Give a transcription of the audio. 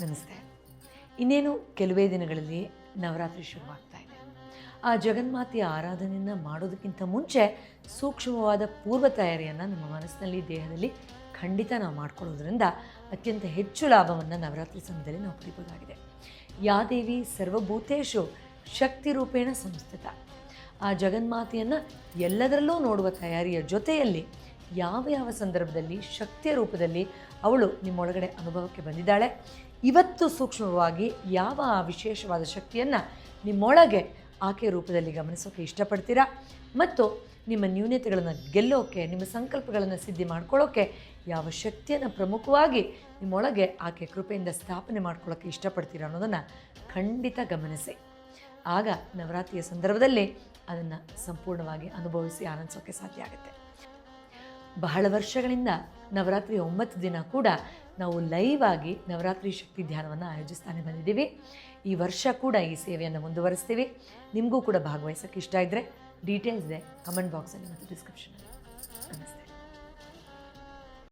ನಮಸ್ತೆ. ಇನ್ನೇನು ಕೆಲವೇ ದಿನಗಳಲ್ಲಿ ನವರಾತ್ರಿ ಶುರುವಾಗ್ತಾ ಇದೆ. ಆ ಜಗನ್ಮಾತೆಯ ಆರಾಧನೆಯನ್ನು ಮಾಡೋದಕ್ಕಿಂತ ಮುಂಚೆ ಸೂಕ್ಷ್ಮವಾದ ಪೂರ್ವ ತಯಾರಿಯನ್ನು ನಮ್ಮ ಮನಸ್ಸಿನಲ್ಲಿ, ದೇಹದಲ್ಲಿ ಖಂಡಿತ ನಾವು ಮಾಡ್ಕೊಳ್ಳೋದ್ರಿಂದ ಅತ್ಯಂತ ಹೆಚ್ಚು ಲಾಭವನ್ನು ನವರಾತ್ರಿ ಸಮಯದಲ್ಲಿ ನಾವು ಪಡಿಬೋದಾಗಿದೆ ಯಾ ದೇವಿ ಸರ್ವಭೂತೇಶು ಶಕ್ತಿ ರೂಪೇಣ ಸಂಸ್ಥಿತ. ಆ ಜಗನ್ಮಾತೆಯನ್ನು ಎಲ್ಲದರಲ್ಲೂ ನೋಡುವ ತಯಾರಿಯ ಜೊತೆಯಲ್ಲಿ ಯಾವ ಯಾವ ಸಂದರ್ಭದಲ್ಲಿ, ಶಕ್ತಿಯ ರೂಪದಲ್ಲಿ ಅವಳು ನಿಮ್ಮೊಳಗಡೆ ಅನುಭವಕ್ಕೆ ಬಂದಿದ್ದಾಳೆ? ಇವತ್ತು ಸೂಕ್ಷ್ಮವಾಗಿ ಯಾವ ವಿಶೇಷವಾದ ಶಕ್ತಿಯನ್ನು ನಿಮ್ಮೊಳಗೆ ಆಕೆ ರೂಪದಲ್ಲಿ ಗಮನಿಸೋಕೆ ಇಷ್ಟಪಡ್ತೀರಾ? ಮತ್ತು ನಿಮ್ಮ ನ್ಯೂನತೆಗಳನ್ನು ಗೆಲ್ಲೋಕೆ, ನಿಮ್ಮ ಸಂಕಲ್ಪಗಳನ್ನು ಸಿದ್ಧಿ ಮಾಡ್ಕೊಳ್ಳೋಕೆ ಯಾವ ಶಕ್ತಿಯನ್ನು ಪ್ರಮುಖವಾಗಿ ನಿಮ್ಮೊಳಗೆ ಆಕೆ ಕೃಪೆಯಿಂದ ಸ್ಥಾಪನೆ ಮಾಡ್ಕೊಳ್ಳೋಕ್ಕೆ ಇಷ್ಟಪಡ್ತೀರಾ ಅನ್ನೋದನ್ನು ಖಂಡಿತ ಗಮನಿಸಿ. ಆಗ ನವರಾತ್ರಿಯ ಸಂದರ್ಭದಲ್ಲಿ ಅದನ್ನು ಸಂಪೂರ್ಣವಾಗಿ ಅನುಭವಿಸಿ ಆನಂದಿಸೋಕ್ಕೆ ಸಾಧ್ಯ ಆಗುತ್ತೆ. ಬಹಳ ವರ್ಷಗಳಿಂದ ನವರಾತ್ರಿ ಒಂಬತ್ತು ದಿನ ಕೂಡ ನಾವು ಲೈವ್ ಆಗಿ ನವರಾತ್ರಿ ಶಕ್ತಿ ಧ್ಯಾನವನ್ನು ಆಯೋಜಿಸ್ತಾನೆ ಬಂದಿದ್ದೀವಿ. ಈ ವರ್ಷ ಕೂಡ ಈ ಸೇವೆಯನ್ನು ಮುಂದುವರಿಸ್ತೀವಿ. ನಿಮಗೂ ಕೂಡ ಭಾಗವಹಿಸೋಕ್ಕೆ ಇಷ್ಟ ಇದ್ದರೆ ಡೀಟೇಲ್ಸ್ ಇದೆ ಕಮೆಂಟ್ ಬಾಕ್ಸಲ್ಲಿ ಮತ್ತು ಡಿಸ್ಕ್ರಿಪ್ಷನಲ್ಲಿ